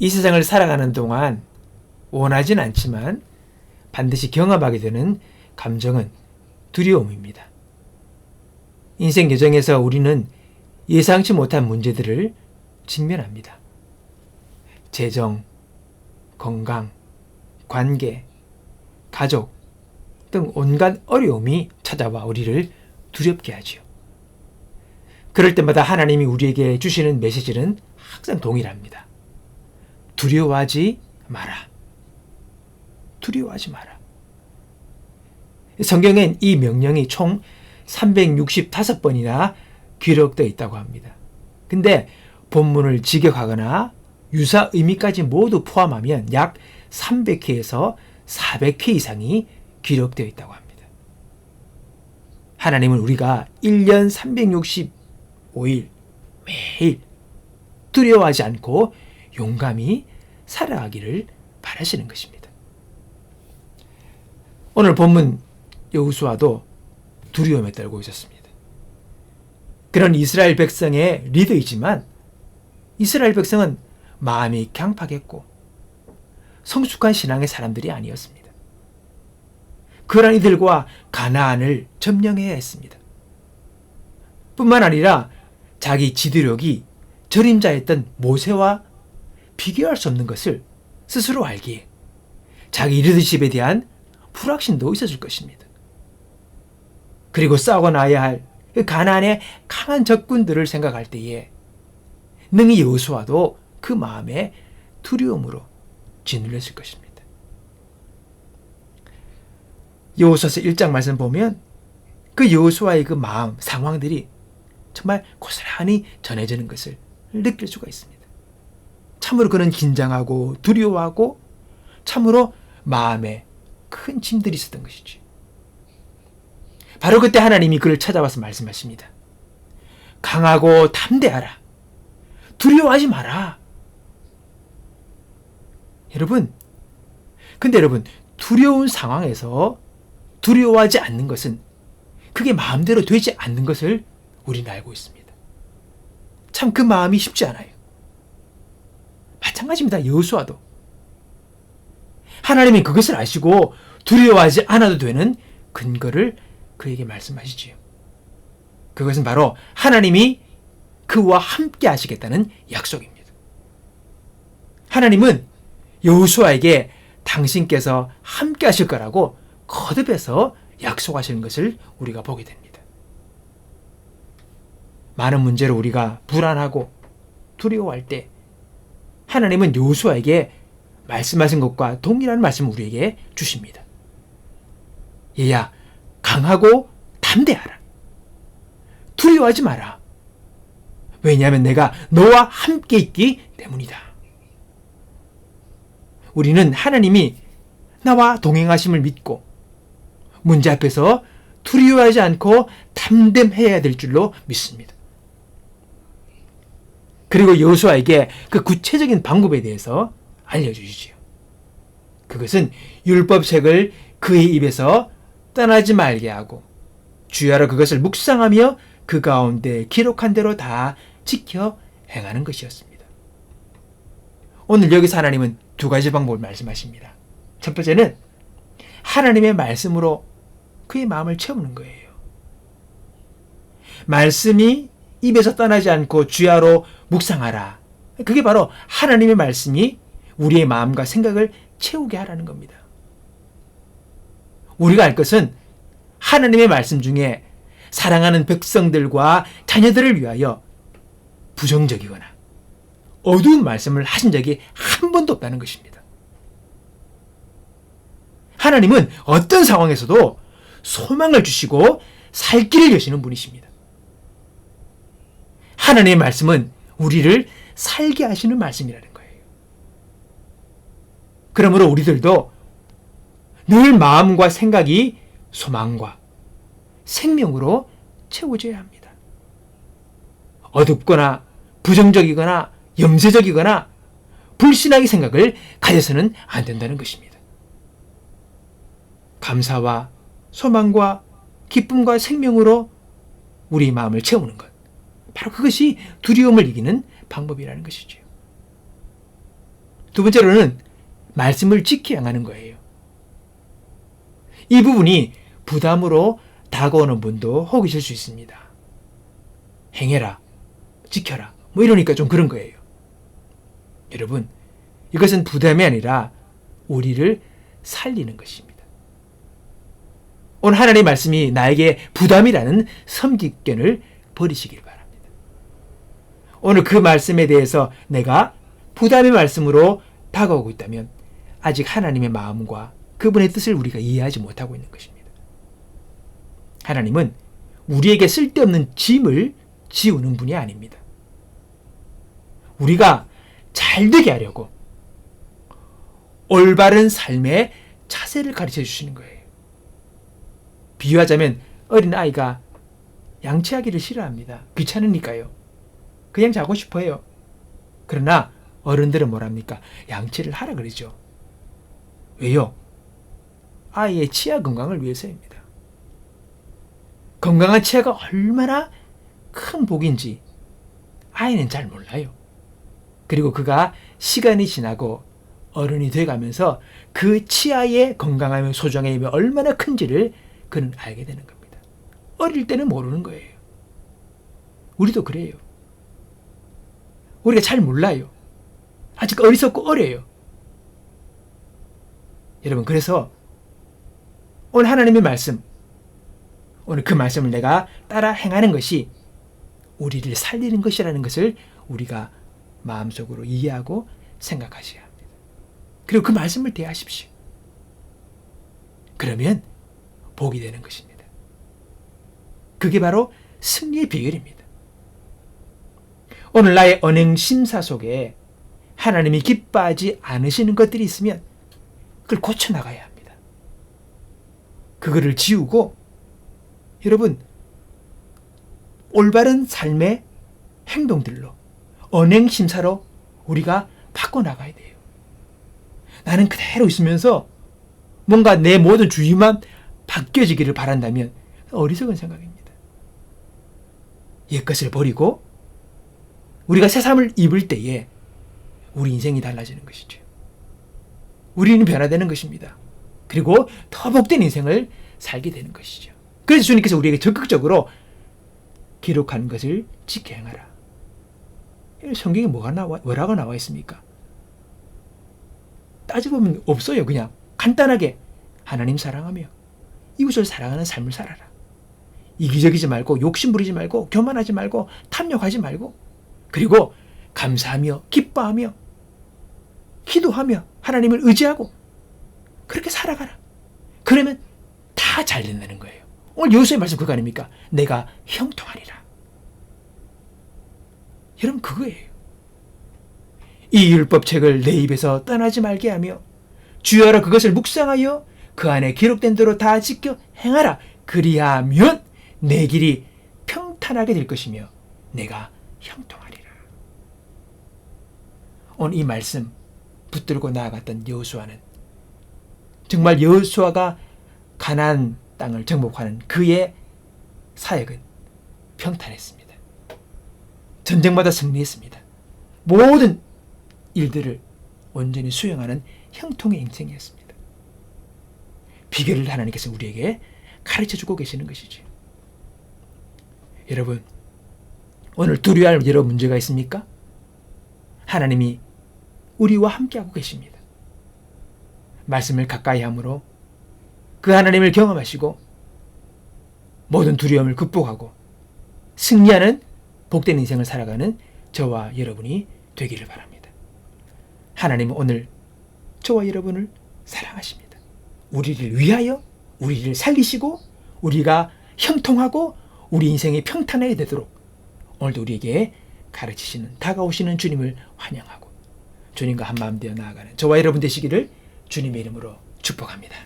이 세상을 살아가는 동안 원하진 않지만 반드시 경험하게 되는 감정은 두려움입니다. 인생 여정에서 우리는 예상치 못한 문제들을 직면합니다. 재정, 건강, 관계, 가족 등 온갖 어려움이 찾아와 우리를 두렵게 하지요. 그럴 때마다 하나님이 우리에게 주시는 메시지는 항상 동일합니다. 두려워하지 마라. 두려워하지 마라. 성경엔 이 명령이 총 365번이나 기록되어 있다고 합니다. 근데 본문을 직역하거나 유사 의미까지 모두 포함하면 약 300회에서 400회 이상이 기록되어 있다고 합니다. 하나님은 우리가 1년 365일 매일 두려워하지 않고 용감히 살아가기를 바라시는 것입니다. 오늘 본문 여우수아도 두려움에 떨고 있었습니다. 그런 이스라엘 백성의 리더이지만 이스라엘 백성은 마음이 강팍했고 성숙한 신앙의 사람들이 아니었습니다. 그런 이들과 가나안을 점령해야 했습니다. 뿐만 아니라 자기 지도력이 저림자였던 모세와 비교할 수 없는 것을 스스로 알기에 자기 리더십에 대한 불확신도 있었을 것입니다. 그리고 싸워 나야 할 그 가나안의 강한 적군들을 생각할 때에 능히 여호수아도 그 마음에 두려움으로 짓눌렸을 것입니다. 여호수아서 1장 말씀 보면 그 여호수아의 그 마음 상황들이 정말 고스란히 전해지는 것을 느낄 수가 있습니다. 참으로 그는 긴장하고 두려워하고 참으로 마음에 큰 짐들이 있었던 것이지. 바로 그때 하나님이 그를 찾아와서 말씀하십니다. 강하고 담대하라. 두려워하지 마라. 여러분, 근데 여러분, 두려운 상황에서 두려워하지 않는 것은 그게 마음대로 되지 않는 것을 우리는 알고 있습니다. 참 그 마음이 쉽지 않아요. 마찬가지입니다. 여수와도. 하나님이 그것을 아시고 두려워하지 않아도 되는 근거를 그에게 말씀하시지요. 그것은 바로 하나님이 그와 함께 하시겠다는 약속입니다. 하나님은 여호수아에게 당신께서 함께 하실 거라고 거듭해서 약속하시는 것을 우리가 보게 됩니다. 많은 문제로 우리가 불안하고 두려워할 때 하나님은 여호수아에게 말씀하신 것과 동일한 말씀을 우리에게 주십니다. 얘야, 강하고 담대하라. 두려워하지 마라. 왜냐하면 내가 너와 함께 있기 때문이다. 우리는 하나님이 나와 동행하심을 믿고 문제 앞에서 두려워하지 않고 담대해야 될 줄로 믿습니다. 그리고 여호수아에게 그 구체적인 방법에 대해서 알려주시지요. 그것은 율법책을 그의 입에서 떠나지 말게 하고 주야로 그것을 묵상하며 그 가운데 기록한 대로 다 지켜 행하는 것이었습니다. 오늘 여기서 하나님은 두 가지 방법을 말씀하십니다. 첫 번째는 하나님의 말씀으로 그의 마음을 채우는 거예요. 말씀이 입에서 떠나지 않고 주야로 묵상하라. 그게 바로 하나님의 말씀이 우리의 마음과 생각을 채우게 하라는 겁니다. 우리가 알 것은 하나님의 말씀 중에 사랑하는 백성들과 자녀들을 위하여 부정적이거나 어두운 말씀을 하신 적이 한 번도 없다는 것입니다. 하나님은 어떤 상황에서도 소망을 주시고 살 길을 여시는 분이십니다. 하나님의 말씀은 우리를 살게 하시는 말씀이라는 거예요. 그러므로 우리들도 늘 마음과 생각이 소망과 생명으로 채워져야 합니다. 어둡거나 부정적이거나 염세적이거나 불신하게 생각을 가져서는 안 된다는 것입니다. 감사와 소망과 기쁨과 생명으로 우리 마음을 채우는 것. 바로 그것이 두려움을 이기는 방법이라는 것이죠. 두 번째로는 말씀을 지켜야 하는 거예요. 이 부분이 부담으로 다가오는 분도 혹이실 수 있습니다. 행해라, 지켜라, 뭐 이러니까 좀 그런 거예요. 여러분, 이것은 부담이 아니라 우리를 살리는 것입니다. 오늘 하나님의 말씀이 나에게 부담이라는 섬기견을 버리시길 바랍니다. 오늘 그 말씀에 대해서 내가 부담의 말씀으로 다가오고 있다면 아직 하나님의 마음과 그분의 뜻을 우리가 이해하지 못하고 있는 것입니다. 하나님은 우리에게 쓸데없는 짐을 지우는 분이 아닙니다. 우리가 잘 되게 하려고 올바른 삶의 차세를 가르쳐 주시는 거예요. 비유하자면 어린 아이가 양치하기를 싫어합니다. 귀찮으니까요. 그냥 자고 싶어요. 그러나 어른들은 뭐랍니까? 양치를 하라 그러죠. 왜요? 아이의 치아 건강을 위해서입니다. 건강한 치아가 얼마나 큰 복인지 아이는 잘 몰라요. 그리고 그가 시간이 지나고 어른이 돼가면서 그 치아의 건강함의 소중함이 얼마나 큰지를 그는 알게 되는 겁니다. 어릴 때는 모르는 거예요. 우리도 그래요. 우리가 잘 몰라요. 아직 어리석고 어려요. 여러분, 그래서 오늘 하나님의 말씀, 오늘 그 말씀을 내가 따라 행하는 것이 우리를 살리는 것이라는 것을 우리가 마음속으로 이해하고 생각하셔야 합니다. 그리고 그 말씀을 대하십시오. 그러면 복이 되는 것입니다. 그게 바로 승리의 비결입니다. 오늘 나의 언행 심사 속에 하나님이 기뻐하지 않으시는 것들이 있으면 그걸 고쳐 나가야 합니다. 그거를 지우고 여러분 올바른 삶의 행동들로 언행 심사로 우리가 바꿔 나가야 돼요. 나는 그대로 있으면서 뭔가 내 모든 주의만 바뀌어지기를 바란다면 어리석은 생각입니다. 옛것을 버리고 우리가 새삼을 입을 때에 우리 인생이 달라지는 것이죠. 우리는 변화되는 것입니다. 그리고 더 복된 인생을 살게 되는 것이죠. 그래서 주님께서 우리에게 적극적으로 기록한 것을 지켜 행하라. 성경에 뭐가 나와, 뭐라고 나와 있습니까? 따져보면 없어요. 그냥 간단하게 하나님 사랑하며 이웃을 사랑하는 삶을 살아라. 이기적이지 말고 욕심 부리지 말고 교만하지 말고 탐욕하지 말고 그리고 감사하며 기뻐하며 기도하며 하나님을 의지하고 그렇게 살아가라. 그러면 다 잘 된다는 거예요. 오늘 여호수의 말씀 그거 아닙니까? 내가 형통하리라. 여러분 그거예요. 이 율법책을 내 입에서 떠나지 말게 하며 주여라 그것을 묵상하여 그 안에 기록된 대로 다 지켜 행하라. 그리하면 내 길이 평탄하게 될 것이며 내가 형통하리라. 오늘 이 말씀 붙들고 나아갔던 여호수아는 정말 여호수아가 가나안 땅을 정복하는 그의 사역은 평탄했습니다. 전쟁마다 승리했습니다. 모든 일들을 온전히 수행하는 형통의 인생이었습니다. 비결을 하나님께서 우리에게 가르쳐 주고 계시는 것이죠. 여러분, 오늘 두려워할 여러 문제가 있습니까? 하나님이 우리와 함께하고 계십니다. 말씀을 가까이 함으로 그 하나님을 경험하시고 모든 두려움을 극복하고 승리하는 복된 인생을 살아가는 저와 여러분이 되기를 바랍니다. 하나님은 오늘 저와 여러분을 사랑하십니다. 우리를 위하여 우리를 살리시고 우리가 형통하고 우리 인생이 평탄하게 되도록 오늘도 우리에게 가르치시는 다가오시는 주님을 환영하고 주님과 한마음 되어 나아가는 저와 여러분 되시기를 주님의 이름으로 축복합니다.